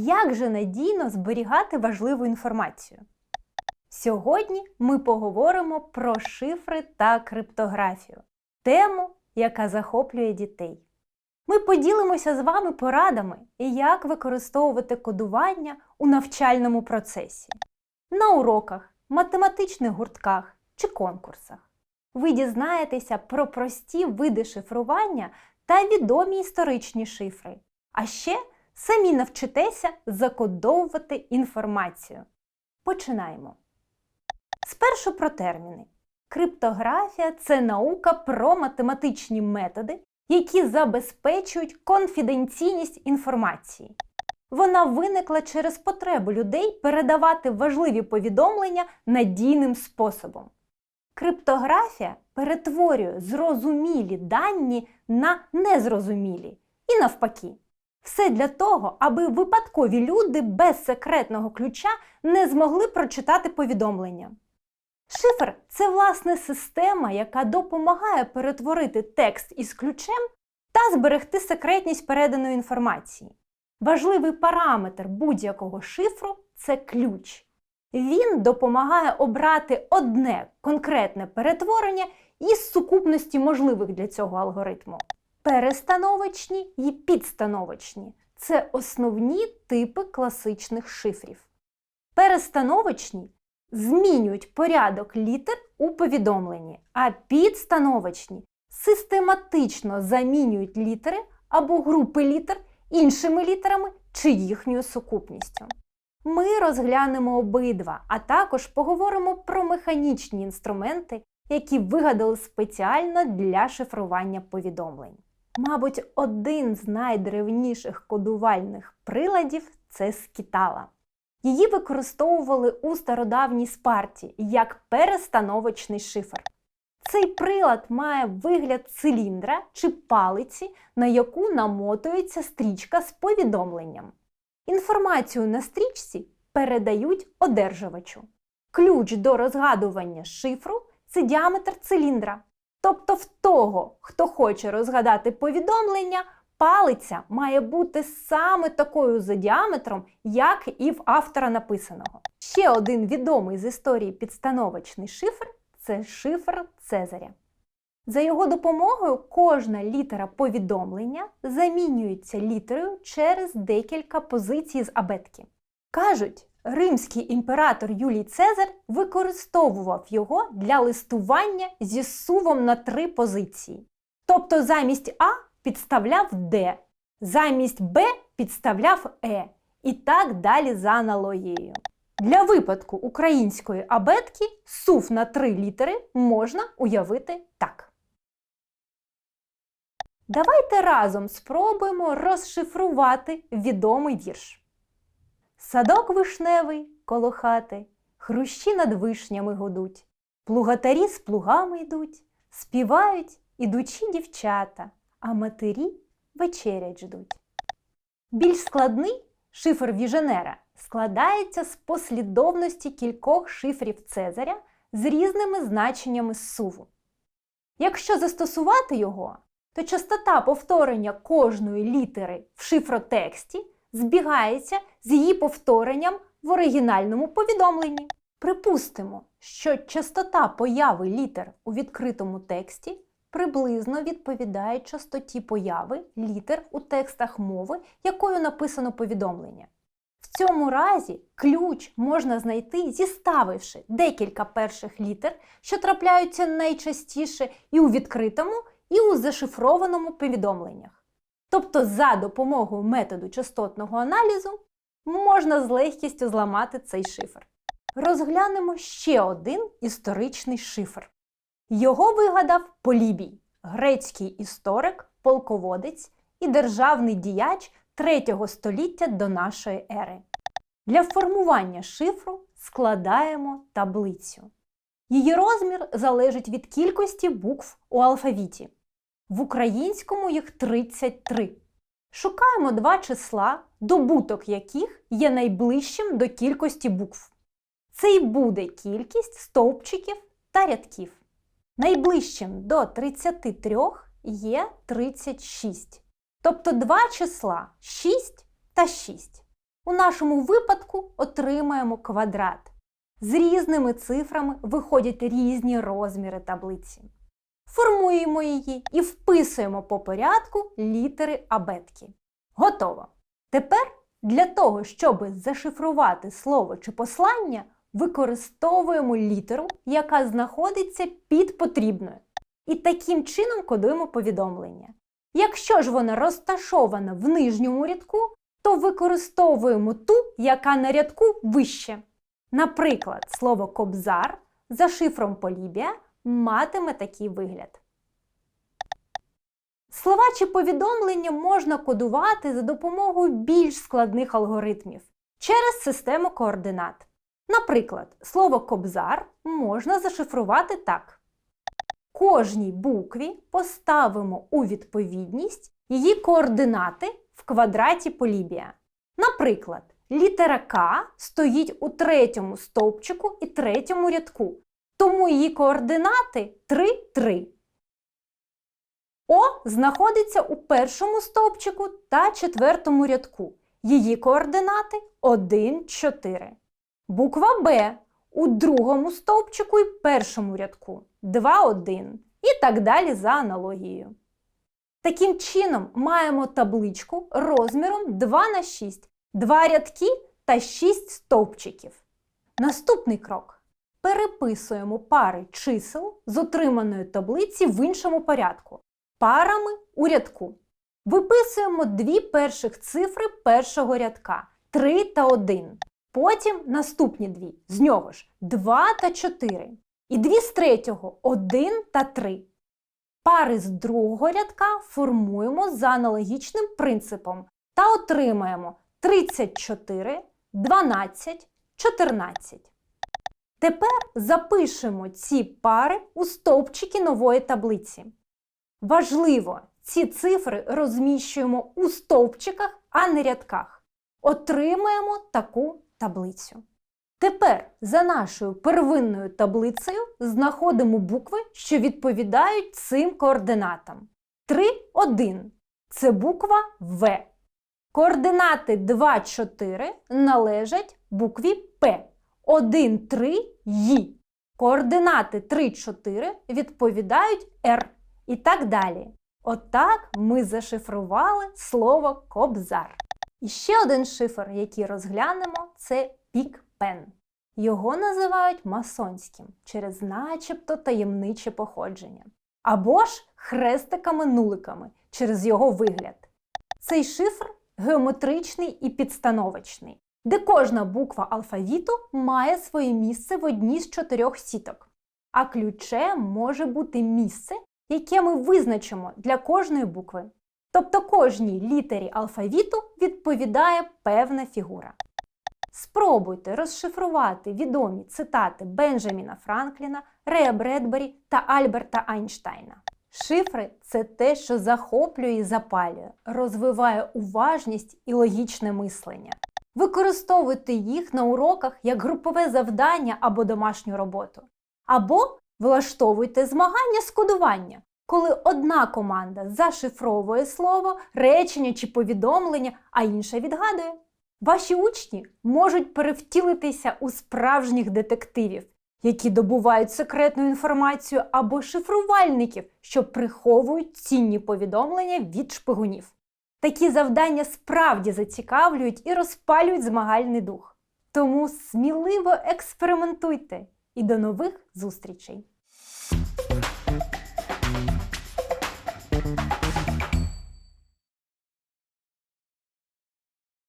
Як же надійно зберігати важливу інформацію? Сьогодні ми поговоримо про шифри та криптографію, тему, яка захоплює дітей. Ми поділимося з вами порадами, як використовувати кодування у навчальному процесі, на уроках, математичних гуртках чи конкурсах. Ви дізнаєтеся про прості види шифрування та відомі історичні шифри. А ще самі навчитеся закодовувати інформацію. Починаємо. Спершу про терміни. Криптографія це наука про математичні методи, які забезпечують конфіденційність інформації. Вона виникла через потребу людей передавати важливі повідомлення надійним способом. Криптографія перетворює зрозумілі дані на незрозумілі і навпаки. Все для того, аби випадкові люди без секретного ключа не змогли прочитати повідомлення. Шифр це власне система, яка допомагає перетворити текст із ключем та зберегти секретність переданої інформації. Важливий параметр будь-якого шифру це ключ. Він допомагає обрати одне конкретне перетворення із сукупності можливих для цього алгоритму. Перестановочні і підстановочні це основні типи класичних шифрів. Перестановочні змінюють порядок літер у повідомленні, а підстановочні систематично замінюють літери або групи літер іншими літерами чи їхньою сукупністю. Ми розглянемо обидва, а також поговоримо про механічні інструменти, які вигадали спеціально для шифрування повідомлень. Мабуть, один з найдревніших кодувальних приладів це скітала. Її використовували у стародавній Спарті як перестановочний шифр. Цей прилад має вигляд циліндра чи палиці, на яку намотується стрічка з повідомленням. Інформацію на стрічці передають одержувачу. Ключ до розгадування шифру це діаметр циліндра. Тобто в того, хто хоче розгадати повідомлення, палиця має бути саме такою за діаметром, як і в автора написаного. Ще один відомий з історії підстановочний шифр це шифр Цезаря. За його допомогою кожна літера повідомлення замінюється літерою через декілька позицій з абетки. Кажуть, римський імператор Юлій Цезар використовував його для листування зі сувом на три позиції. Тобто замість А підставляв Д, замість Б підставляв Е і так далі за аналогією. Для випадку української абетки сув на три літери можна уявити так. Давайте разом спробуємо розшифрувати відомий вірш. Садок вишневий коло хати, хрущі над вишнями гудуть, плугатарі з плугами йдуть, співають ідучі дівчата, а матері вечерять ждуть. Більш складний шифр Віженера складається з послідовності кількох шифрів Цезаря з різними значеннями суву. Якщо застосувати його, то частота повторення кожної літери в шифротексті збігається з її повторенням в оригінальному повідомленні. Припустимо, що частота появи літер у відкритому тексті приблизно відповідає частоті появи літер у текстах мови, якою написано повідомлення. В цьому разі ключ можна знайти, зіставивши декілька перших літер, що трапляються найчастіше і у відкритому, і у зашифрованому повідомленнях. Тобто, за допомогою методу частотного аналізу можна з легкістю зламати цей шифр. Розглянемо ще один історичний шифр. Його вигадав Полібій, грецький історик, полководець і державний діяч 3 століття до нашої ери. Для формування шифру складаємо таблицю. Її розмір залежить від кількості букв у алфавіті. В українському їх 33. Шукаємо два числа, добуток яких є найближчим до кількості букв. Це й буде кількість стовпчиків та рядків. Найближчим до 33 є 36. Тобто два числа 6 та 6. У нашому випадку отримаємо квадрат. З різними цифрами виходять різні розміри таблиці. Формуємо її і вписуємо по порядку літери абетки. Готово! Тепер для того, щоб зашифрувати слово чи послання, використовуємо літеру, яка знаходиться під потрібною. І таким чином кодуємо повідомлення. Якщо ж вона розташована в нижньому рядку, то використовуємо ту, яка на рядку вище. Наприклад, слово кобзар за шифром Полібія матиме такий вигляд. Слова чи повідомлення можна кодувати за допомогою більш складних алгоритмів через систему координат. Наприклад, слово кобзар можна зашифрувати так. Кожній букві поставимо у відповідність її координати в квадраті Полібія. Наприклад, літера К стоїть у третьому стовпчику і третьому рядку, тому її координати 3, 3. О знаходиться у першому стовпчику та четвертому рядку. Її координати 1, 4. Буква Б у другому стовпчику і першому рядку 2, 1. І так далі за аналогією. Таким чином маємо табличку розміром 2 на 6, 2 рядки та 6 стовпчиків. Наступний крок. Переписуємо пари чисел з отриманої таблиці в іншому порядку. Парами у рядку. Виписуємо дві перших цифри першого рядка 3 та 1. Потім наступні дві, з нього ж 2 та 4. І дві з третього 1 та 3. Пари з другого рядка формуємо за аналогічним принципом та отримаємо 34, 12, 14. Тепер запишемо ці пари у стовпчики нової таблиці. Важливо, ці цифри розміщуємо у стовпчиках, а не рядках. Отримаємо таку таблицю. Тепер за нашою первинною таблицею знаходимо букви, що відповідають цим координатам. 3, 1 це буква В. Координати 2, 4 належать букві П. 1, 3 Й. Координати 3, 4 відповідають Р. І так далі. Отак ми зашифрували слово кобзар. І ще один шифр, який розглянемо, це пік-пен. Його називають масонським через начебто таємниче походження. Або ж хрестиками-нуликами через його вигляд. Цей шифр геометричний і підстановочний, де кожна буква алфавіту має своє місце в одній з чотирьох сіток. А ключем може бути місце, яке ми визначимо для кожної букви. Тобто кожній літері алфавіту відповідає певна фігура. Спробуйте розшифрувати відомі цитати Бенджаміна Франкліна, Рея Бредбері та Альберта Айнштайна. Шифри це те, що захоплює і запалює, розвиває уважність і логічне мислення. Використовуйте їх на уроках як групове завдання або домашню роботу. Або влаштовуйте змагання з кодування, коли одна команда зашифровує слово, речення чи повідомлення, а інша відгадує. Ваші учні можуть перевтілитися у справжніх детективів, які добувають секретну інформацію або шифрувальників, що приховують цінні повідомлення від шпигунів. Такі завдання справді зацікавлюють і розпалюють змагальний дух. Тому сміливо експериментуйте і до нових зустрічей!